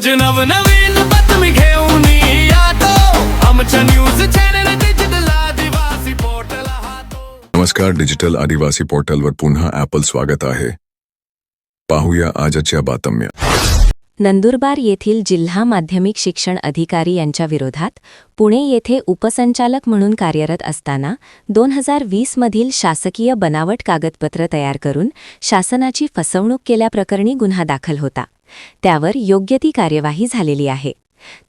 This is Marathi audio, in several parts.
रोज नवनवीन बातमी घेऊन यातो. आमच्या न्यूज चॅनल डिजिटल आदिवासी पोर्टल नमस्कार डिजिटल आदिवासी पोर्टलवर पुन्हा ॲपल स्वागत आहे. पाहूया आजच्या बातम्या. नंदुरबार येथील जिल्हा माध्यमिक शिक्षण अधिकारी यांच्या विरोधात पुणे येथे उपसंचालक म्हणून कार्यरत असताना दोन हजार वीसमधील शासकीय बनावट कागदपत्र तयार करून शासनाची फसवणूक केल्याप्रकरणी गुन्हा दाखल होता. त्यावर योग्य ती कार्यवाही झालेली आहे.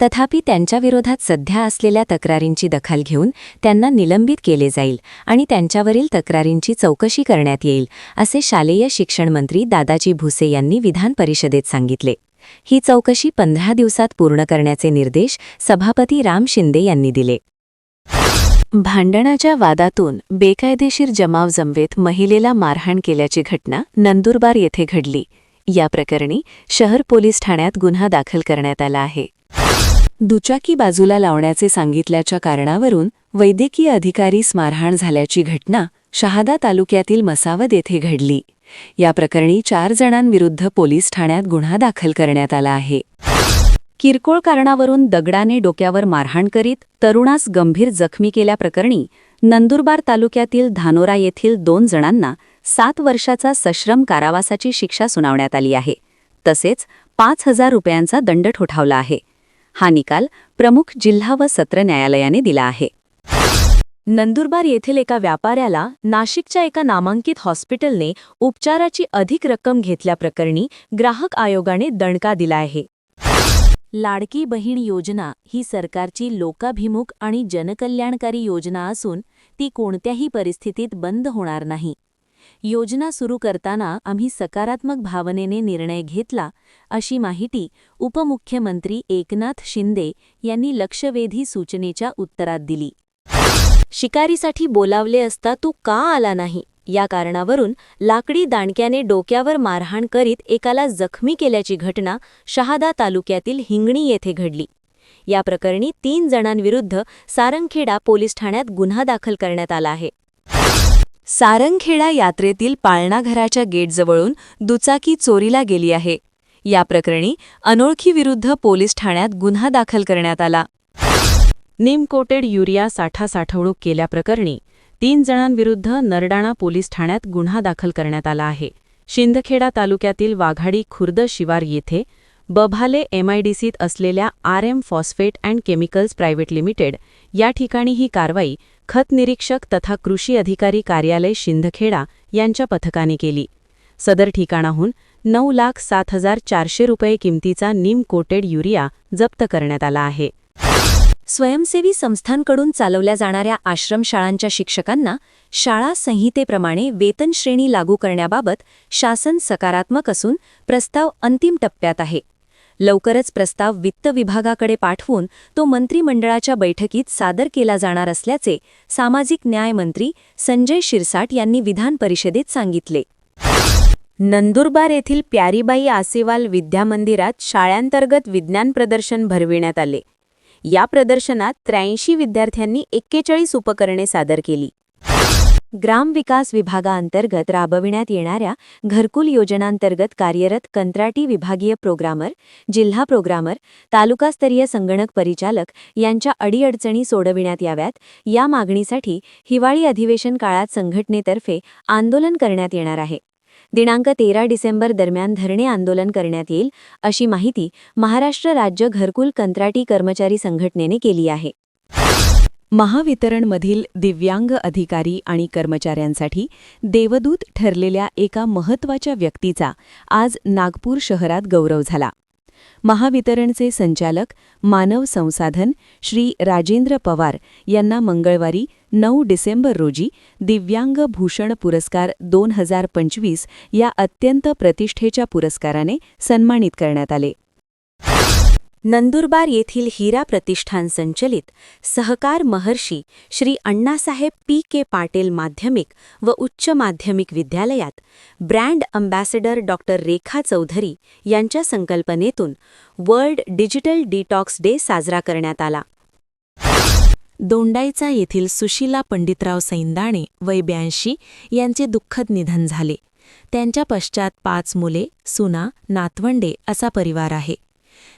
तथापि त्यांच्याविरोधात सध्या असलेल्या तक्रारींची दखल घेऊन त्यांना निलंबित केले जाईल आणि त्यांच्यावरील तक्रारींची चौकशी करण्यात येईल असे शालेय शिक्षण मंत्री दादाजी भुसे यांनी विधान परिषदेत सांगितले. ही चौकशी पंधरा दिवसात पूर्ण करण्याचे निर्देश सभापती राम शिंदे यांनी दिले. भांडणाच्या वादातून बेकायदेशीर जमाव जमवेत महिलेला मारहाण केल्याची घटना नंदुरबार येथे घडली. या प्रकरणी शहर पोलीस ठाण्यात गुन्हा दाखल करण्यात आला आहे. दुचाकी बाजूला लावण्याचे सांगितल्याच्या कारणावरून वैद्यकीय अधिकारीस मारहाण झाल्याची घटना शहादा तालुक्यातील मसावद येथे घडली. या प्रकरणी चार जणांविरुद्ध पोलीस ठाण्यात गुन्हा दाखल करण्यात आला आहे. किरकोळ कारणावरून दगडाने डोक्यावर मारहाण करीत तरुणास गंभीर जखमी केल्याप्रकरणी नंदुरबार तालुक्यातील धानोरा येथील दोन जणांना सात वर्षाचा सश्रम कारावासाची शिक्षा सुनावण्यात आली आहे. तसेच पाच हजार रुपयांचा दंड ठोठावला आहे. हा निकाल प्रमुख जिल्हा व सत्र न्यायालयाने दिला आहे. नंदुरबार येथील एका व्यापाऱ्याला नाशिकच्या एका नामांकित हॉस्पिटलने उपचाराची अधिक रक्कम घेतल्याप्रकरणी ग्राहक आयोगाने दणका दिला आहे. लाडकी बहीण योजना ही सरकारची लोकाभिमुख आणि जनकल्याणकारी योजना असून ती कोणत्याही परिस्थितीत बंद होणार नाही. योजना सुरू करताना आम्ही सकारात्मक भावनेने निर्णय घेतला अशी माहिती उपमुख्यमंत्री एकनाथ शिंदे यांनी लक्षवेधी सूचनेच्या उत्तरात दिली. शिकारीसाठी बोलावले असता तू का आला नाही? या कारणावरून लाकडी दांडक्याने डोक्यावर मारहाण करीत एकाला जखमी केल्याची घटना शहादा तालुक्यातील हिंगणी येथे घडली. या प्रकरणी तीन जणांविरुद्ध सारंगखेडा पोलीस ठाण्यात गुन्हा दाखल करण्यात आला आहे. सारंगखेडा यात्रेतील पाळणाघराच्या गेटजवळून दुचाकी चोरीला गेली आहे. या प्रकरणी अनोळखीविरुद्ध पोलीस ठाण्यात गुन्हा दाखल करण्यात आला. निमकोटेड युरिया साठा साठवणूक केल्याप्रकरणी तीन जणांविरुद्ध नरडाणा पोलीस ठाण्यात गुन्हा दाखल करण्यात आला आहे. शिंदखेडा तालुक्यातील वाघाडी खुर्द शिवार येथे बभाले एमआयडीसीत असलेल्या R M phosphate and chemicals private limited या ठिकाणी ही कारवाई खत निरीक्षक तथा कृषी अधिकारी कार्यालय शिंदखेडा यांच्या पथकाने केली. सदर ठिकाणाहून नऊ लाख सात हजार चारशे रुपये किमतीचा निम कोटेड युरिया जप्त करण्यात आला आहे. स्वयंसेवी संस्थांकडून चालवल्या जाणाऱ्या आश्रमशाळांच्या शिक्षकांना शाळा संहितेप्रमाणे वेतन श्रेणी लागू करण्याबाबत शासन सकारात्मक असून प्रस्ताव अंतिम टप्प्यात आहे. लवकरच प्रस्ताव वित्त विभागाकडे पाठवून तो मंत्रिमंडळाच्या बैठकीत सादर केला जाणार असल्याचे सामाजिक न्याय मंत्री संजय शिरसाट यांनी विधान परिषदेत सांगितले. नंदुरबार येथील प्यारीबाई आसेवाल विद्यामंदिरात शाळांतर्गत विज्ञान प्रदर्शन भरविण्यात आले. या प्रदर्शनात त्र्याऐंशी विद्यार्थ्यांनी एक्केचाळीस उपकरणे सादर केली. ग्रामविकास विभागाअंतर्गत राबविण्यात येणाऱ्या घरकुल योजनांतर्गत कार्यरत कंत्राटी विभागीय प्रोग्रामर जिल्हा प्रोग्रामर तालुकास्तरीय संगणक परिचालक यांच्या अडीअडचणी सोडविण्यात याव्यात. या मागणीसाठी हिवाळी अधिवेशन काळात संघटनेतर्फे आंदोलन करण्यात येणार आहे. दिनांक तेरा डिसेंबर दरम्यान धरणे आंदोलन करण्यात येईल अशी माहिती महाराष्ट्र राज्य घरकुल कंत्राटी कर्मचारी संघटनेने केली आहे. महावितरणमधील दिव्यांग अधिकारी आणि कर्मचाऱ्यांसाठी देवदूत ठरलेल्या एका महत्त्वाच्या व्यक्तीचा आज नागपूर शहरात गौरव झाला. महावितरणचे संचालक मानव संसाधन श्री राजेंद्र पवार यांना मंगळवारी नऊ डिसेंबर रोजी दिव्यांग भूषण पुरस्कार दोन हजार पंचवीस या अत्यंत प्रतिष्ठेच्या पुरस्काराने सन्मानित करण्यात आले. नंदुरबार येथील हिरा प्रतिष्ठान संचलित सहकार महर्षी श्री अण्णासाहेब पी के पाटील माध्यमिक व उच्च माध्यमिक विद्यालयात brand ambassador doctor Rekha Chaudhari यांच्या संकल्पनेतून वर्ल्ड डिजिटल डिटॉक्स डे साजरा करण्यात आला. दोंडाईचा येथील सुशीला पंडितराव सैंदाणे वय ब्याऐंशी यांचे दुःखद निधन झाले. त्यांच्या पश्चात पाच मुले सुना नातवंडे असा परिवार आहे.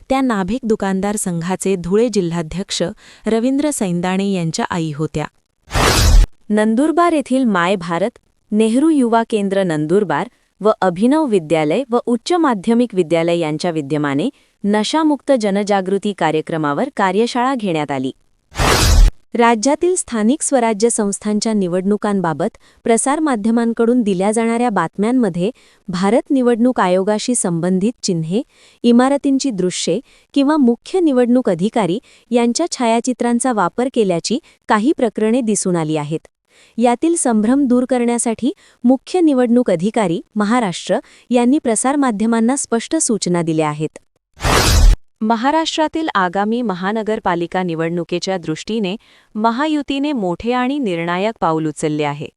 त्या नाभिक दुकानदार संघाचे धुळे जिल्हाध्यक्ष रवींद्र सैंदाणे यांच्या आई होत्या. नंदुरबार येथील माय भारत नेहरू युवा केंद्र नंदुरबार व अभिनव विद्यालय व उच्च माध्यमिक विद्यालय यांच्या विद्यमाने नशामुक्त जनजागृती कार्यक्रमावर कार्यशाळा घेण्यात आली. राज्यातील स्थानिक स्वराज्य संस्थांच्या निवडणुकांबाबत प्रसारमाध्यमांकडून दिल्या जाणाऱ्या बातम्यांमध्ये भारत निवडणूक आयोगाशी संबंधित चिन्हे इमारतींची दृश्ये किंवा मुख्य निवडणूक अधिकारी यांच्या छायाचित्रांचा वापर केल्याची काही प्रकरणे दिसून आली आहेत. यातील संभ्रम दूर करण्यासाठी मुख्य निवडणूक अधिकारी महाराष्ट्र यांनी प्रसारमाध्यमांना स्पष्ट सूचना दिल्या आहेत. महाराष्ट्रातील आगामी महानगरपालिका निवडणुकीच्या दृष्टीने महायुतीने मोठे आणि निर्णायक पाऊल उचलले आहे.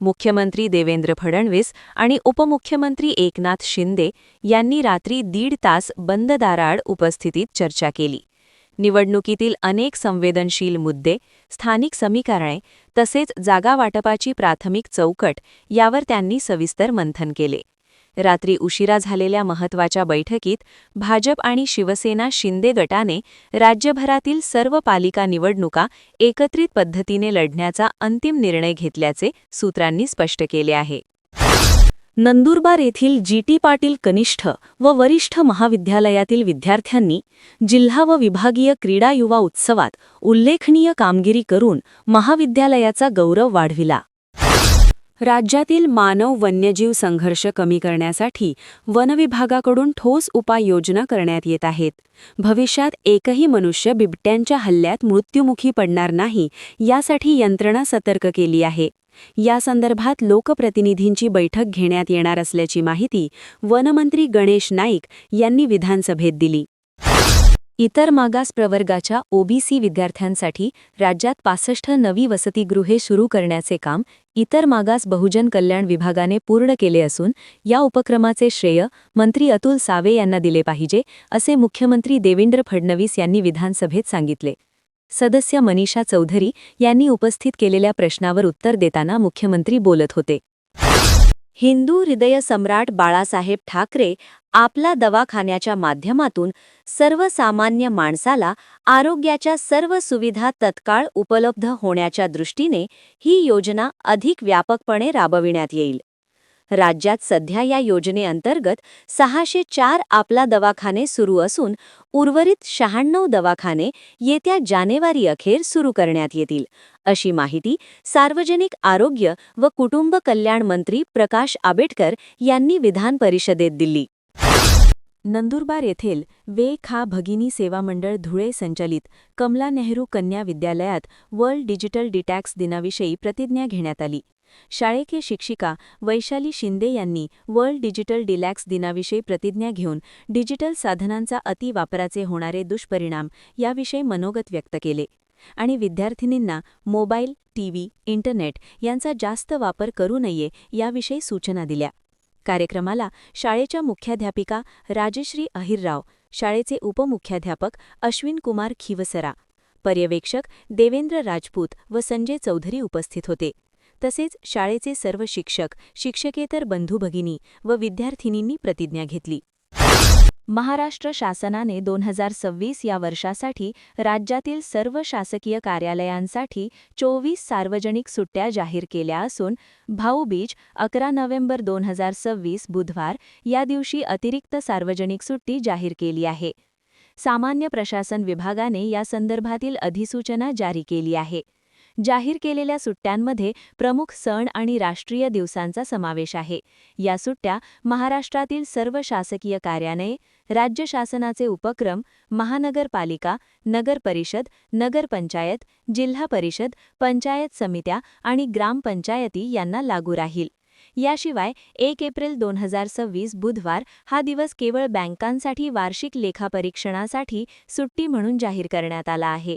मुख्यमंत्री देवेंद्र फडणवीस आणि उपमुख्यमंत्री एकनाथ शिंदे यांनी रात्री दीड तास बंद दाराआड उपस्थितीत चर्चा केली. निवडणुकीतील अनेक संवेदनशील मुद्दे स्थानिक समीकरणे तसेच जागावाटपाची प्राथमिक चौकट यावर त्यांनी सविस्तर मंथन केले. रात्री उशिरा झालेल्या महत्त्वाच्या बैठकीत भाजप आणि शिवसेना शिंदे गटाने राज्यभरातील सर्व पालिका निवडणुका एकत्रित पद्धतीने लढण्याचा अंतिम निर्णय घेतल्याचे सूत्रांनी स्पष्ट केले आहे. नंदुरबार येथील जी टी पाटील कनिष्ठ व वरिष्ठ महाविद्यालयातील विद्यार्थ्यांनी जिल्हा व विभागीय क्रीडा युवा उत्सवात उल्लेखनीय कामगिरी करून महाविद्यालयाचा गौरव वाढविला. राज्यातील मानव वन्यजीव संघर्ष कमी करण्यासाठी वनविभागाकडून ठोस उपाययोजना करण्यात येत आहेत. भविष्यात एकही मनुष्य बिबट्यांच्या हल्ल्यात मृत्युमुखी पडणार नाही यासाठी यंत्रणा सतर्क केली आहे. या संदर्भात लोकप्रतिनिधींची बैठक घेण्यात येणार असल्याची माहिती वनमंत्री गणेश नाईक यांनी विधानसभेत दिली. इतर मागास प्रवर्गाच्या ओबीसी विद्यार्थ्यांसाठी राज्यात पासष्ट नवी वसतिगृहे सुरू करण्याचे काम इतर मागास बहुजन कल्याण विभागाने पूर्ण केले असून या उपक्रमाचे श्रेय मंत्री अतुल सावे यांना दिले पाहिजे असे मुख्यमंत्री देवेंद्र फडणवीस यांनी विधानसभेत सांगितले. सदस्य मनीषा चौधरी यांनी उपस्थित केलेल्या प्रश्नावर उत्तर देताना मुख्यमंत्री बोलत होते. हिंदू हृदय सम्राट बाळासाहेब ठाकरे आपला दवाखान्याच्या माध्यमातून सर्वसामान्य माणसाला आरोग्याच्या सर्व सुविधा तत्काळ उपलब्ध होण्याच्या दृष्टीने ही योजना अधिक व्यापकपणे राबविण्यात येईल. राज्यात सध्या या योजनेअंतर्गत सहाशे चार आपला दवाखाने सुरू असून उर्वरित शहाण्णव दवाखाने येत्या जानेवारी अखेर सुरू करण्यात येतील अशी माहिती सार्वजनिक आरोग्य व कुटुंब कल्याण मंत्री प्रकाश आंबेडकर यांनी विधान परिषदेत दिली. नंदुरबार येथील वे खा भगिनी सेवा मंडळ धुळे संचलित कमला नेहरू कन्या विद्यालयात वर्ल्ड डिजिटल डिटॅक्स दिनाविषयी प्रतिज्ञा घेण्यात आली. शाळेके शिक्षिका वैशाली शिंदे यांनी वर्ल्ड डिजिटल डिलॅक्स दिनाविषयी प्रतिज्ञा घेऊन डिजिटल साधनांचा अतिवापराचे होणारे दुष्परिणाम याविषयी मनोगत व्यक्त केले आणि विद्यार्थिनींना मोबाईल टीव्ही इंटरनेट यांचा जास्त वापर करू नये याविषयी सूचना दिल्या. कार्यक्रमाला शाळेच्या मुख्याध्यापिका राजश्री अहिरराव शाळेचे उपमुख्याध्यापक अश्विन कुमार खिवसरा पर्यवेक्षक देवेंद्र राजपूत व संजय चौधरी उपस्थित होते. तसेच शाळेचे सर्व शिक्षक शिक्षकेतर बंधू भगिनी व विद्यार्थिनींनी प्रतिज्ञा घेतली. महाराष्ट्र शासनाने दोन हजार सव्वीस या वर्षासाठी राज्यातील सर्व शासकीय कार्यालयांसाठी चोवीस सार्वजनिक सुट्ट्या जाहीर केल्या असून भाऊबीज अकरा नोव्हेंबर दोन हजार सव्वीस बुधवार या दिवशी अतिरिक्त सार्वजनिक सुट्टी जाहीर केली आहे. सामान्य प्रशासन विभागाने या संदर्भातील अधिसूचना जारी केली आहे. जाहीर केलेल्या सुट्ट्यांमध्ये प्रमुख सण आणि राष्ट्रीय दिवसांचा समावेश आहे. या सुट्ट्या महाराष्ट्रातील सर्व शासकीय कार्यालये राज्य शासनाचे उपक्रम महानगरपालिका नगर परिषद नगरपंचायत जिल्हा परिषद पंचायत समित्या आणि ग्रामपंचायती यांना लागू राहील. याशिवाय एक एप्रिल दोन हजार सव्वीस बुधवार हा दिवस केवळ बँकांसाठी वार्षिक लेखापरीक्षणासाठी सुट्टी म्हणून जाहीर करण्यात आला आहे.